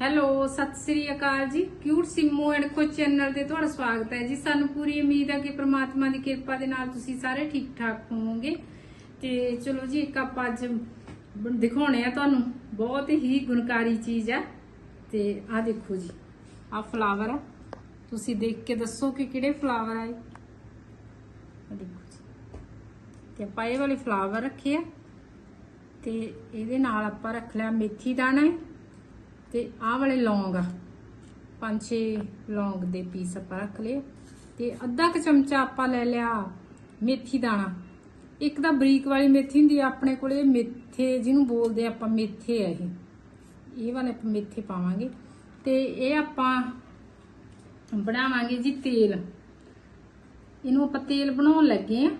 Hello, ਸਤਿ ਸ੍ਰੀ ਅਕਾਲ ਜੀ। Cute Simmu and Kho channel ਤੇ ਤੁਹਾਡਾ ਸਵਾਗਤ ਹੈ ਜੀ। ਸਾਨੂੰ ਪੂਰੀ ਉਮੀਦ ਹੈ ਕਿ ਪ੍ਰਮਾਤਮਾ ਦੀ ਕਿਰਪਾ ਦੇ ਨਾਲ ਤੁਸੀਂ ਸਾਰੇ ਠੀਕ ਠਾਕ ਹੋਵੋਗੇ। ਤੇ ਚਲੋ ਜੀ, ਇੱਕ ਆਪਾਂ ਅੱਜ ਦਿਖਾਉਣੇ ਆ ਤੁਹਾਨੂੰ। ਬਹੁਤ ਹੀ ਗੁਣਕਾਰੀ ਚੀਜ਼ ਹੈ। ਤੇ ਆਹ ਦੇਖੋ ਜੀ, ਆਹ ਫਲਾਵਰ ਆ ਤੁਸੀਂ ਦੇਖ ਕੇ ਦੱਸੋ ਕਿ ਕਿਹੜੇ ਫਲਾਵਰ ਆਏ ਦੇਖੋ ਜੀ। ਤੇ ਆਪਾਂ ਇਹ ਵਾਲੇ ਫਲਾਵਰ ਰੱਖੇ ਆ। ਤੇ ਇਹਦੇ ਨਾਲ ਆਪਾਂ ਰੱਖ ਲਿਆ ਮੇਥੀ ਦਾਣਾ ਹੈ। ਤੇ ਆਹ ਵਾਲੇ ਲੌਂਗ ਆ। ਪੰਜ ਛੇ ਲੌਂਗ ਦੇ ਪੀਸ ਆਪਾਂ ਰੱਖ ਲਏ। ਤੇ ਅੱਧਾ ਕੁ ਚਮਚਾ ਆਪਾਂ ਲੈ ਲਿਆ ਮੇਥੀ ਦਾਣਾ। ਇੱਕ ਤਾਂ ਬਰੀਕ ਵਾਲੀ ਮੇਥੀ ਹੁੰਦੀ ਆ ਆਪਣੇ ਕੋਲੇ, ਮੇਥੇ ਜਿਹਨੂੰ ਬੋਲਦੇ ਆਪਾਂ ਮੇਥੇ ਆ ਇਹ। ਇਹ ਵਾਲੇ ਆਪਾਂ ਮੇਥੇ ਪਾਵਾਂਗੇ। ਤੇ ਇਹ ਆਪਾਂ ਬਣਾਵਾਂਗੇ ਜੀ ਤੇਲ। ਇਹਨੂੰ ਆਪਾਂ ਤੇਲ ਬਣਾਉਣ ਲੱਗੇ ਆ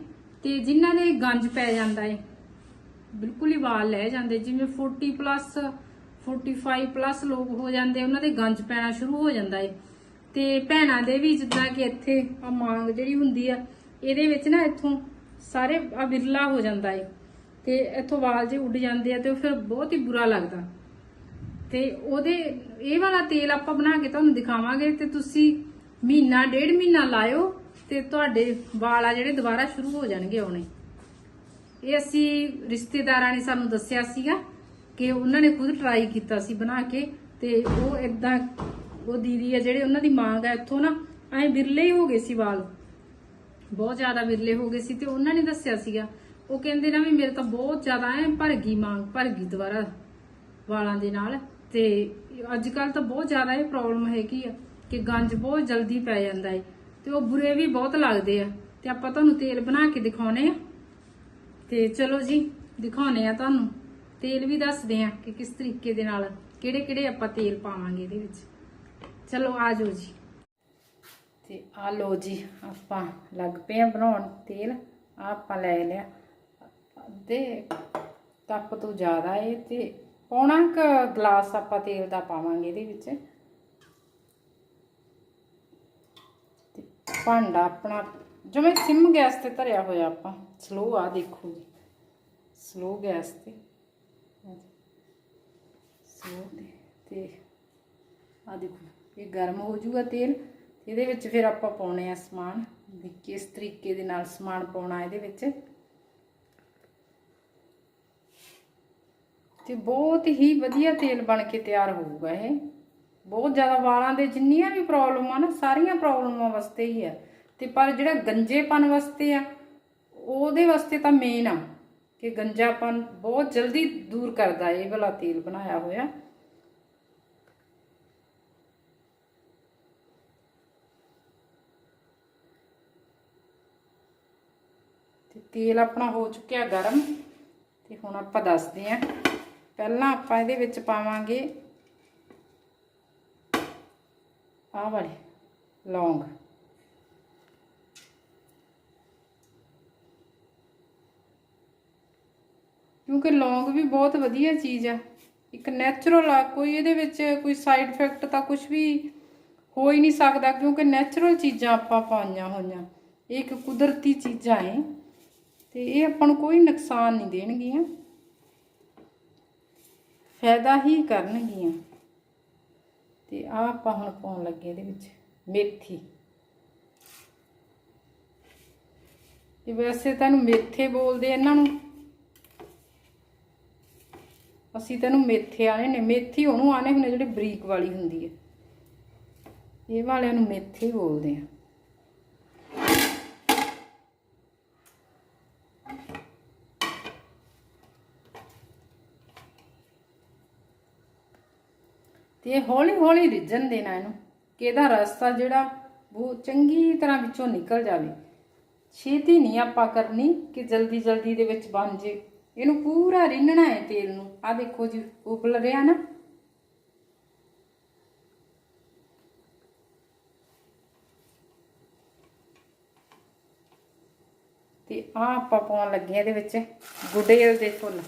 ਤੇ ਜਿਨ੍ਹਾਂ ਦੇ ਗੰਜ ਪੈ ਜਾਂਦਾ ਏ, ਬਿਲਕੁਲ ਹੀ ਵਾਲ ਲੈ ਜਾਂਦੇ। ਜਿਵੇਂ 40 ਪਲੱਸ 45 ਪਲੱਸ ਲੋਕ ਹੋ ਜਾਂਦੇ ਉਹਨਾਂ ਦੇ ਗੰਜ ਪੈਣਾ ਸ਼ੁਰੂ ਹੋ ਜਾਂਦਾ ਏ। ਤੇ ਭੈਣਾਂ ਦੇ ਵੀ ਜਿੱਦਾਂ ਕਿ ਇੱਥੇ ਆ ਮਾਂਗ ਜਿਹੜੀ ਹੁੰਦੀ ਆ, ਇਹਦੇ ਵਿੱਚ ਨਾ ਇੱਥੋਂ ਸਾਰੇ ਆ ਵਿਰਲਾ ਹੋ ਜਾਂਦਾ ਏ। ਤੇ ਇੱਥੋਂ ਵਾਲ ਜੇ ਉੱਡ ਜਾਂਦੇ ਆ ਤੇ ਉਹ ਫਿਰ ਬਹੁਤ ਹੀ ਬੁਰਾ ਲੱਗਦਾ। ਤੇ ਉਹਦੇ ਇਹ ਵਾਲਾ ਤੇਲ ਆਪਾਂ ਬਣਾ ਕੇ ਤੁਹਾਨੂੰ ਦਿਖਾਵਾਂਗੇ ਤੇ ਤੁਸੀਂ ਮਹੀਨਾ, ਡੇਢ ਮਹੀਨਾ ਲਾਇਓ ਤੇ ਤੁਹਾਡੇ ਵਾਲ ਆ ਜਿਹੜੇ ਦੁਬਾਰਾ ਸ਼ੁਰੂ ਹੋ ਜਾਣਗੇ ਆਉਣੇ। ਇਹ ਅਸੀਂ ਰਿਸ਼ਤੇਦਾਰਾਂ ਨੇ ਸਾਨੂੰ ਦੱਸਿਆ ਸੀਗਾ। ਕਿ ਉਹਨਾਂ ਨੇ ਖੁਦ ਟਰਾਈ ਕੀਤਾ ਸੀ ਬਣਾ ਕੇ ਤੇ ਉਹ ਇਦਾਂ ਉਹ ਦੀਦੀ ਆ ਜਿਹੜੇ ਉਹਨਾਂ ਦੀ ਮਾਂਗ ਆ ਇੱਥੋਂ ਨਾ, ਐ ਵਿਰਲੇ ਹੀ ਹੋ ਗਏ ਸੀ ਵਾਲ। ਬਹੁਤ ਜ਼ਿਆਦਾ ਵਿਰਲੇ ਹੋ ਗਏ ਸੀ ਤੇ ਉਹਨਾਂ ਨੇ ਦੱਸਿਆ ਸੀਗਾ, ਉਹ ਕਹਿੰਦੇ ਨਾ ਵੀ ਮੇਰੇ ਤਾਂ ਬਹੁਤ ਜ਼ਿਆਦਾ ਐ ਭਰ ਗਈ ਮਾਂਗ ਭਰ ਗਈ ਦੁਬਾਰਾ ਵਾਲਾਂ ਦੇ ਨਾਲ ਤੇ ਅੱਜ ਕੱਲ ਤਾਂ ਬਹੁਤ ਜ਼ਿਆਦਾ ਇਹ ਪ੍ਰੋਬਲਮ ਹੈਗੀ ਆ ਕਿ ਗੰਜ ਬਹੁਤ ਜਲਦੀ ਪੈ ਜਾਂਦਾ ਏ ਤੇ ਉਹ ਬੁਰੇ ਵੀ ਬਹੁਤ ਲੱਗਦੇ ਆ ਤੇ ਆਪਾਂ ਤੁਹਾਨੂੰ ਤੇਲ ਬਣਾ ਕੇ ਦਿਖਾਉਨੇ ਆ। ਤੇ ਚਲੋ ਜੀ ਦਿਖਾਉਨੇ ਆ ਤੁਹਾਨੂੰ। ਤੇਲ ਵੀ ਦੱਸਦੇ ਆ ਕਿ ਕਿਸ ਤਰੀਕੇ ਦੇ ਨਾਲ, ਕਿਹੜੇ ਕਿਹੜੇ ਆਪਾਂ ਤੇਲ ਪਾਵਾਂਗੇ ਇਹਦੇ ਵਿੱਚ। ਚਲੋ, ਆ ਜਾਓ ਜੀ। ਤੇ ਆ ਲੋ ਜੀ, ਆਪਾਂ ਲੱਗ ਪਏ ਆ ਬਣਾਉਣ ਤੇਲ। ਆਹ ਆਪਾਂ ਲੈ ਲਿਆ। ਅੱਧੇ ਕੱਪ ਤੋਂ ਜ਼ਿਆਦਾ ਏ ਤੇ ਪੌਣਾ ਕ ਗਲਾਸ ਆਪਾਂ ਤੇਲ ਦਾ ਪਾਵਾਂਗੇ ਇਹਦੇ ਵਿੱਚ। ਤੇ ਭਾਂਡਾ ਆਪਣਾ, ਜਿਵੇਂ ਸਿਮ ਗੈਸ ਤੇ ਧਰਿਆ ਹੋਇਆ ਆਪਾਂ, ਸਲੋ ਆ ਦੇਖੋ ਜੀ। ਸਲੋ ਗੈਸ ਤੇ। ਸਲੋ ਤੇ ਆ ਦੇਖੋ, ਇਹ ਗਰਮ ਹੋ ਜਾਊਗਾ ਤੇਲ, ਇਹਦੇ ਵਿੱਚ ਫਿਰ ਆਪਾਂ ਪਾਉਣੇ ਆ ਸਮਾਨ, ਵੀ ਕਿਸ ਤਰੀਕੇ ਦੇ ਨਾਲ ਸਮਾਨ ਪਾਉਣਾ ਇਹਦੇ ਵਿੱਚ। ਤੇ ਬਹੁਤ ਹੀ ਵਧੀਆ ਤੇਲ ਬਣ ਕੇ ਤਿਆਰ ਹੋਊਗਾ ਇਹ। ਬਹੁਤ ਜ਼ਿਆਦਾ ਵਾਲਾਂ ਦੇ ਜਿੰਨੀਆਂ ਵੀ ਪ੍ਰੋਬਲਮਾਂ ਨਾ, ਸਾਰੀਆਂ ਪ੍ਰੋਬਲਮਾਂ ਵਾਸਤੇ ਹੀ ਆ। ਤੇ ਪਰ ਜਿਹੜਾ ਗੰਜੇਪਨ ਵਾਸਤੇ ਆ, ਉਹਦੇ ਵਾਸਤੇ ਤਾਂ ਮੇਨ ਆ। ਕਿ ਗੰਜਾਪਨ ਬਹੁਤ ਜਲਦੀ ਦੂਰ ਕਰਦਾ ਇਹ ਵਾਲਾ ਤੇਲ ਬਣਾਇਆ ਹੋਇਆ। ਤੇ ਤੇਲ ਆਪਣਾ ਹੋ ਚੁੱਕਿਆ ਗਰਮ। ਤੇ ਹੁਣ ਆਪਾਂ ਦੱਸਦੇ ਆਂ ਪਹਿਲਾਂ ਆਪਾਂ ਇਹਦੇ ਵਿੱਚ ਪਾਵਾਂਗੇ ਆਹ ਵਾਲੀ ਲੌਂਗ। ਕਿਉਂਕਿ ਲੌਂਗ ਵੀ ਬਹੁਤ ਵਧੀਆ ਚੀਜ਼ ਆ। ਇੱਕ ਨੈਚੁਰਲ ਆ, ਕੋਈ ਇਹਦੇ ਵਿੱਚ ਕੋਈ ਸਾਈਡ ਇਫੈਕਟ ਤਾਂ ਕੁਝ ਵੀ ਹੋ ਹੀ ਨਹੀਂ ਸਕਦਾ ਕਿਉਂਕਿ ਨੈਚੁਰਲ ਚੀਜ਼ਾਂ ਆਪਾਂ ਪਾਈਆਂ ਹੋਈਆਂ। ਇਹ ਇੱਕ ਕੁਦਰਤੀ ਚੀਜ਼ਾਂ ਏ, ਤੇ ਇਹ ਆਪਾਂ ਨੂੰ ਕੋਈ ਨੁਕਸਾਨ ਨਹੀਂ ਦੇਣਗੀਆਂ। ਫਾਇਦਾ ਹੀ ਕਰਨਗੀਆਂ। ਤੇ ਆ ਆਪਾਂ ਹੁਣ ਪਾਉਣ ਲੱਗੇ ਇਹਦੇ ਵਿੱਚ ਮੇਥੀ। ਤੇ ਵੈਸੇ ਤੁਹਾਨੂੰ ਮੇਥੇ ਬੋਲਦੇ ਇਹਨਾਂ ਨੂੰ। ਅਸੀਂ ਤੈਨੂੰ ਮੇਥੇ ਆਣੇ ਨੇ, ਮੇਥੀ ਉਹਨੂੰ ਆਣੇ ਹੁੰਦੇ ਜਿਹੜੇ ਬਰੀਕ ਵਾਲੀ ਹੁੰਦੀ ਹੈ। ਇਹ ਵਾਲਿਆਂ ਨੂੰ ਮੇਥੇ ਬੋਲਦੇ ਆ। ਤੇ ਇਹ ਹੌਲੀ ਹੌਲੀ ਰਿੱਝਣ ਦੇਣਾ ਇਹਨੂੰ, ਕਿ ਇਹਦਾ ਰਸਤਾ ਜਿਹੜਾ ਉਹ ਚੰਗੀ ਤਰ੍ਹਾਂ ਵਿੱਚੋਂ ਨਿਕਲ ਜਾਵੇ। ਛੇਤੀ ਨਹੀਂ ਆਪਾਂ ਕਰਨੀ ਕਿ ਜਲਦੀ ਜਲਦੀ ਦੇ ਵਿੱਚ ਬਣ ਜੇ। ਇਹਨੂੰ ਪੂਰਾ ਰਿੰਨਣਾ ਹੈ ਤੇਲ ਨੂੰ। ਆ ਦੇਖੋ ਜੀ, ਉਬਲ ਰਿਹਾ ਨਾ। ਤੇ ਆ ਆਪਾਂ ਪਾਉਣ ਲੱਗੇ ਇਹਦੇ ਵਿੱਚ ਗੁੱਡੇ ਦੇ ਫੁੱਲ।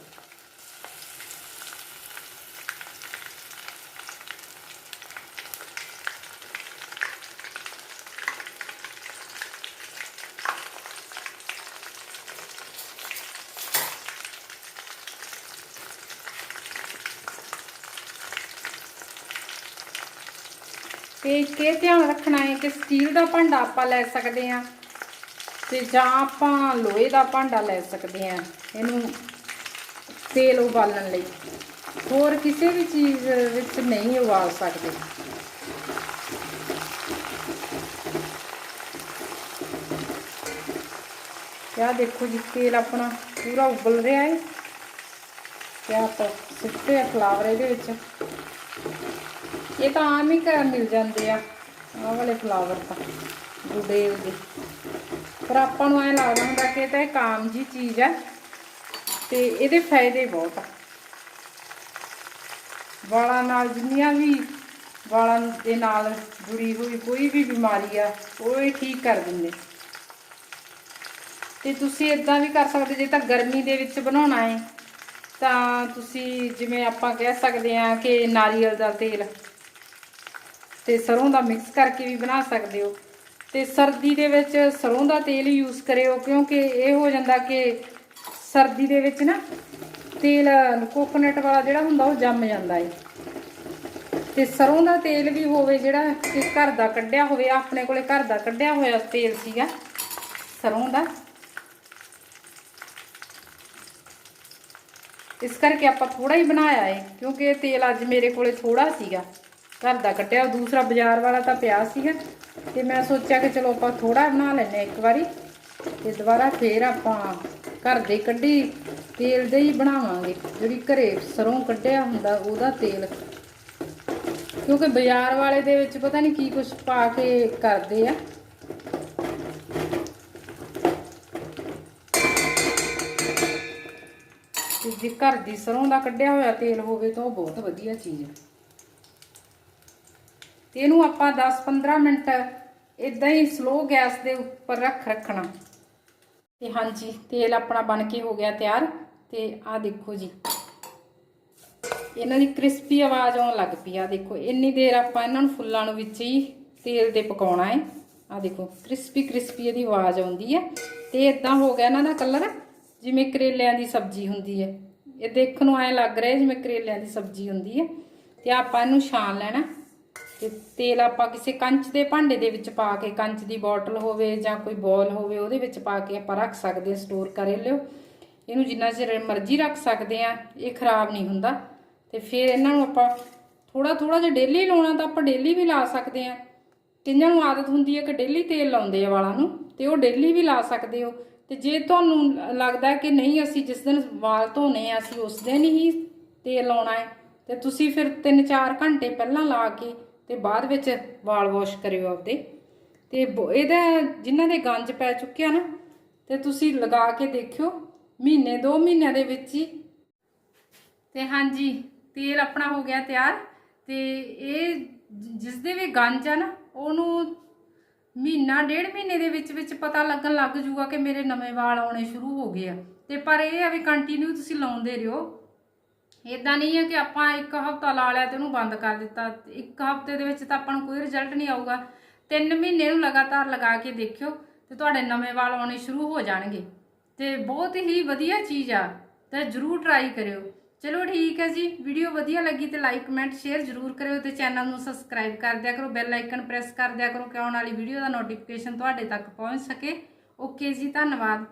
ਤੇ ਇੱਕ ਇਹ ਧਿਆਨ ਰੱਖਣਾ ਹੈ ਕਿ ਸਟੀਲ ਦਾ ਭਾਂਡਾ ਆਪਾਂ ਲੈ ਸਕਦੇ ਹਾਂ ਤੇ ਜਾਂ ਆਪਾਂ ਲੋਹੇ ਦਾ ਭਾਂਡਾ ਲੈ ਸਕਦੇ ਹਾਂ ਇਹਨੂੰ ਤੇਲ ਉਬਾਲਣ ਲਈ। ਹੋਰ ਕਿਸੇ ਵੀ ਚੀਜ਼ ਵਿੱਚ ਨਹੀਂ ਉਬਾਲ ਸਕਦੇ। ਕਿਆ ਦੇਖੋ ਜੀ, ਤੇਲ ਆਪਣਾ ਪੂਰਾ ਉਬਲ ਰਿਹਾ ਹੈ। ਤੇ ਆਪਾਂ ਸਿੱਟੇ ਫਲਾਵਰ ਇਹਦੇ ਵਿੱਚ। ਇਹ ਤਾਂ ਆਮ ਹੀ ਘਰ ਮਿਲ ਜਾਂਦੇ ਆ। ਆਹ ਵਾਲੇ ਫਲਾਵਰ ਤਾਂ ਗੁਡੇਲ ਦੇ ਪਰ ਆਪਾਂ ਨੂੰ ਐ ਲੱਗਦਾ ਹੁੰਦਾ ਕਿ ਇਹ ਤਾਂ ਇੱਕ ਆਮ ਜੀ ਚੀਜ਼ ਆ ਤੇ ਇਹਦੇ ਫਾਇਦੇ ਬਹੁਤ ਆ। ਵਾਲਾਂ ਨਾਲ ਜਿੰਨੀਆਂ ਵੀ ਵਾਲਾਂ ਦੇ ਨਾਲ ਜੁੜੀ ਹੋਈ, ਕੋਈ ਵੀ ਬਿਮਾਰੀ ਆ, ਉਹ ਇਹ ਠੀਕ ਕਰ ਦਿੰਦੇ। ਤੇ ਤੁਸੀਂ ਇਦਾਂ ਵੀ ਕਰ ਸਕਦੇ, ਜੇ ਤਾਂ ਗਰਮੀ ਦੇ ਵਿੱਚ ਬਣਾਉਣਾ ਹੈ, ਤਾਂ ਤੁਸੀਂ ਜਿਵੇਂ ਆਪਾਂ ਕਹਿ ਸਕਦੇ ਹਾਂ ਕਿ ਨਾਰੀਅਲ ਦਾ ਤੇਲ ਤੇ ਸਰੋਂ ਦਾ ਮਿਕਸ ਕਰਕੇ ਵੀ ਬਣਾ ਸਕਦੇ ਹੋ। ਤੇ ਸਰਦੀ ਦੇ ਵਿੱਚ ਸਰੋਂ ਦਾ ਤੇਲ ਯੂਜ਼ ਕਰਿਓ, ਕਿਉਂਕਿ ਇਹ ਹੋ ਜਾਂਦਾ ਕਿ ਸਰਦੀ ਦੇ ਵਿੱਚ ਨਾ ਤੇਲ ਕੋਕੋਨਟ ਵਾਲਾ ਜਿਹੜਾ ਹੁੰਦਾ ਉਹ ਜੰਮ ਜਾਂਦਾ ਏ। ਤੇ ਸਰੋਂ ਦਾ ਤੇਲ ਵੀ ਹੋਵੇ ਜਿਹੜਾ ਕਿ ਘਰ ਦਾ ਕੱਢਿਆ ਹੋਵੇ, ਆਪਣੇ ਕੋਲੇ ਘਰ ਦਾ ਕੱਢਿਆ ਹੋਇਆ ਤੇਲ ਸੀਗਾ, ਸਰੋਂ ਦਾ। ਇਸ ਕਰਕੇ ਆਪਾਂ ਥੋੜਾ ਹੀ ਬਣਾਇਆ ਏ, ਕਿਉਂਕਿ ਇਹ ਤੇਲ ਅੱਜ ਮੇਰੇ ਕੋਲੇ ਥੋੜਾ ਸੀਗਾ। ਘਰ ਦਾ ਕੱਟਿਆ ਦੂਸਰਾ ਬਾਜ਼ਾਰ ਵਾਲਾ ਤਾਂ ਪਿਆ ਸੀਗਾ। ਤੇ ਮੈਂ ਸੋਚਿਆ ਕਿ ਚਲੋ ਆਪਾਂ ਥੋੜਾ ਬਣਾ ਲੈਨੇ ਹਾਂ ਇੱਕ ਵਾਰੀ। ਤੇ ਦੁਬਾਰਾ ਫੇਰ ਆਪਾਂ ਘਰ ਦੇ ਕੱਢੀ, ਤੇਲ ਦੇ ਹੀ ਬਣਾਵਾਂਗੇ। ਜਿਹੜੀ ਘਰੇ ਸਰੋਂ ਕੱਢਿਆ ਹੁੰਦਾ, ਉਹਦਾ ਤੇਲ। ਕਿਉਂਕਿ ਬਾਜ਼ਾਰ ਵਾਲੇ ਦੇ ਵਿੱਚ ਪਤਾ ਨਹੀਂ ਕੀ ਕੁਝ ਪਾ ਕੇ ਕਰਦੇ ਆ। ਜੇ ਘਰ ਦੀ ਸਰੋਂ ਦਾ ਕੱਢਿਆ ਹੋਇਆ ਤੇਲ ਹੋਵੇ ਤਾਂ ਉਹ ਬਹੁਤ ਵਧੀਆ ਚੀਜ਼ ਹੈ ਤੇ ਇਹਨੂੰ ਆਪਾਂ 10-15 ਮਿੰਟ ਇਦਾਂ ਹੀ ਸਲੋ ਗੈਸ ਦੇ ਉੱਪਰ ਰੱਖ ਰੱਖਣਾ। ਤੇ ਹਾਂਜੀ, ਤੇਲ ਆਪਣਾ ਬਣ ਕੇ ਹੋ ਗਿਆ ਤਿਆਰ ਤੇ ਆਹ ਦੇਖੋ ਜੀ। ਇਹਨਾਂ ਦੀ ਕ੍ਰਿਸਪੀ ਆਵਾਜ਼ ਆਉਣ ਲੱਗ ਪਈ ਆ। ਦੇਖੋ, ਇੰਨੀ ਦੇਰ ਆਪਾਂ ਇਹਨਾਂ ਨੂੰ ਫੁੱਲਾਂ ਨੂੰ ਵਿੱਚ ਹੀ ਤੇਲ ਤੇ ਪਕਾਉਣਾ ਹੈ। ਆ ਦੇਖੋ ਕ੍ਰਿਸਪੀ ਕ੍ਰਿਸਪੀ ਇਹਦੀ ਆਵਾਜ਼ ਆਉਂਦੀ ਹੈ। ਤੇ ਇਦਾਂ ਹੋ ਗਿਆ ਇਹਨਾਂ ਦਾ ਕਲਰ ਜਿਵੇਂ ਕਰੇਲਿਆਂ ਦੀ ਸਬਜ਼ੀ ਹੁੰਦੀ ਹੈ। ਇਹ ਦੇਖਣ ਨੂੰ ਐ ਲੱਗ ਰਿਹਾ ਜਿਵੇਂ ਕਰੇਲਿਆਂ ਦੀ ਸਬਜ਼ੀ ਹੁੰਦੀ ਹੈ। ਤੇ ਆਪਾਂ ਇਹਨੂੰ ਛਾਣ ਲੈਣਾ। ਤੇ ਤੇਲ ਆਪਾਂ ਕਿਸੇ ਕੰਚ ਦੇ ਭਾਂਡੇ ਦੇ ਵਿੱਚ ਪਾ ਕੇ, ਕੰਚ ਦੀ ਬੋਟਲ ਹੋਵੇ ਜਾਂ ਕੋਈ ਬੋਲ ਹੋਵੇ, ਉਹਦੇ ਵਿੱਚ ਪਾ ਕੇ ਆਪਾਂ ਰੱਖ ਸਕਦੇ ਸਟੋਰ ਕਰ ਲਿਓ। ਇਹਨੂੰ ਜਿੰਨਾ ਚਿਰ ਮਰਜ਼ੀ ਰੱਖ ਸਕਦੇ ਆ ਇਹ ਖਰਾਬ ਨਹੀਂ ਹੁੰਦਾ। ਤੇ ਫਿਰ ਇਹਨਾਂ ਨੂੰ ਆਪਾਂ ਥੋੜਾ ਥੋੜਾ ਜਿਹਾ ਡੇਲੀ ਲਾਉਣਾ ਤਾਂ ਆਪਾਂ ਡੇਲੀ ਵੀ ਲਾ ਸਕਦੇ ਆ ਕਿੰਨਾਂ ਨੂੰ ਆਦਤ ਹੁੰਦੀ ਹੈ ਕਿ ਡੇਲੀ ਤੇਲ ਲਾਉਂਦੇ ਆ ਵਾਲਾਂ ਨੂੰ, ਤੇ ਉਹ ਡੇਲੀ ਵੀ ਲਾ ਸਕਦੇ ਹੋ। ਤੇ ਜੇ ਤੁਹਾਨੂੰ ਲੱਗਦਾ ਕਿ ਨਹੀਂ, ਅਸੀਂ ਜਿਸ ਦਿਨ ਵਾਲ ਧੋਨੇ ਆ, ਅਸੀਂ ਉਸ ਦਿਨ ਹੀ ਤੇਲ ਲਾਉਣਾ ਹੈ, ਤੇ ਤੁਸੀਂ ਫਿਰ 3-4 ਘੰਟੇ ਪਹਿਲਾਂ ਲਾ ਕੇ ਤੇ ਬਾਅਦ ਵਿੱਚ ਵਾਲ ਵਾਸ਼ ਕਰਿਓ ਆਪਦੇ। ਤੇ ਬ- ਇਹਦਾ ਜਿਨ੍ਹਾਂ ਦੇ ਗੰਜ ਪੈ ਚੁੱਕਿਆ ਨਾ, ਤੇ ਤੁਸੀਂ ਲਗਾ ਕੇ ਦੇਖਿਓ, ਮਹੀਨੇ 2 ਮਹੀਨਿਆਂ ਦੇ ਵਿੱਚ ਹੀ। ਤੇ ਹਾਂਜੀ, ਤੇਲ ਆਪਣਾ ਹੋ ਗਿਆ ਤਿਆਰ। ਤੇ ਇਹ ਜ- ਜਿਸ ਦੇ ਵੀ ਗੰਜ ਆ ਨਾ, ਉਹਨੂੰ ਮਹੀਨਾ, ਡੇਢ ਮਹੀਨੇ ਦੇ ਵਿੱਚ ਵਿੱਚ ਪਤਾ ਲੱਗਣ ਲੱਗ ਜੂਗਾ ਕਿ ਮੇਰੇ ਨਵੇਂ ਵਾਲ ਆਉਣੇ ਸ਼ੁਰੂ ਹੋ ਗਏ ਆ। ਤੇ ਪਰ ਇਹ ਆ ਵੀ ਕੰਟੀਨਿਊ ਤੁਸੀਂ ਲਾਉਂਦੇ ਰਹੋ ਇਦਾਂ ਨਹੀਂ ਹੈ ਕਿ ਆਪਾਂ ਇੱਕ ਹਫਤਾ ਲਾ ਲਿਆ ਤੇ ਉਹਨੂੰ ਬੰਦ ਕਰ ਦਿੱਤਾ। ਤੇ ਇੱਕ ਹਫ਼ਤੇ ਦੇ ਵਿੱਚ ਤਾਂ ਆਪਾਂ ਨੂੰ ਕੋਈ ਰਿਜ਼ਲਟ ਨਹੀਂ ਆਊਗਾ। ਤਿੰਨ ਮਹੀਨੇ ਨੂੰ ਲਗਾਤਾਰ ਲਗਾ ਕੇ ਦੇਖਿਓ ਤੇ ਤੁਹਾਡੇ ਨਵੇਂ ਵਾਲ ਆਉਣੇ ਸ਼ੁਰੂ ਹੋ ਜਾਣਗੇ। ਤੇ ਬਹੁਤ ਹੀ ਵਧੀਆ ਚੀਜ਼ ਆ, ਤੇ ਜਰੂਰ ਟਰਾਈ ਕਰਿਓ। ਚਲੋ ਠੀਕ ਹੈ ਜੀ ਵੀਡੀਓ ਵਧੀਆ ਲੱਗੀ ਤੇ ਲਾਈਕ ਕਮੈਂਟ ਸ਼ੇਅਰ ਜਰੂਰ ਕਰਿਓ ਤੇ ਚੈਨਲ ਨੂੰ ਸਬਸਕ੍ਰਾਈਬ ਕਰ ਦਿਆ ਕਰੋ ਬੈਲ ਆਈਕਨ ਪ੍ਰੈਸ ਕਰ ਦਿਆ ਕਰੋ ਕਿ ਆਉਣ ਵਾਲੀ ਵੀਡੀਓ ਦਾ ਨੋਟੀਫਿਕੇਸ਼ਨ ਤੁਹਾਡੇ ਤੱਕ ਪਹੁੰਚ ਸਕੇ। ਓਕੇ ਜੀ, ਧੰਨਵਾਦ।